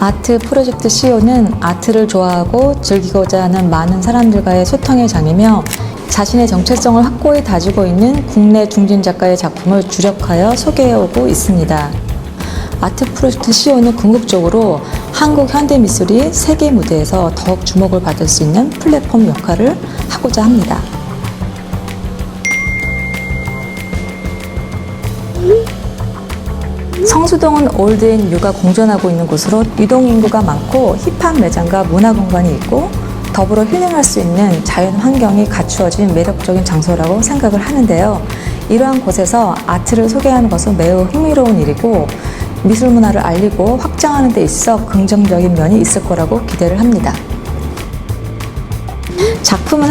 아트 프로젝트 CEO는 아트를 좋아하고 즐기고자 하는 많은 사람들과의 소통의 장이며 자신의 정체성을 확고히 다지고 있는 국내 중진 작가의 작품을 주력하여 소개해오고 있습니다. 아트 프로젝트 CEO는 궁극적으로 한국 현대 미술이 세계 무대에서 더욱 주목을 받을 수 있는 플랫폼 역할을 하고자 합니다. 성수동은 올드앤 뉴가 공존하고 있는 곳으로 유동 인구가 많고 힙한 매장과 문화 공간이 있고 더불어 힐링할 수 있는 자연 환경이 갖추어진 매력적인 장소라고 생각을 하는데요. 이러한 곳에서 아트를 소개하는 것은 매우 흥미로운 일이고 미술 문화를 알리고 확장하는 데 있어 긍정적인 면이 있을 거라고 기대를 합니다. 작품은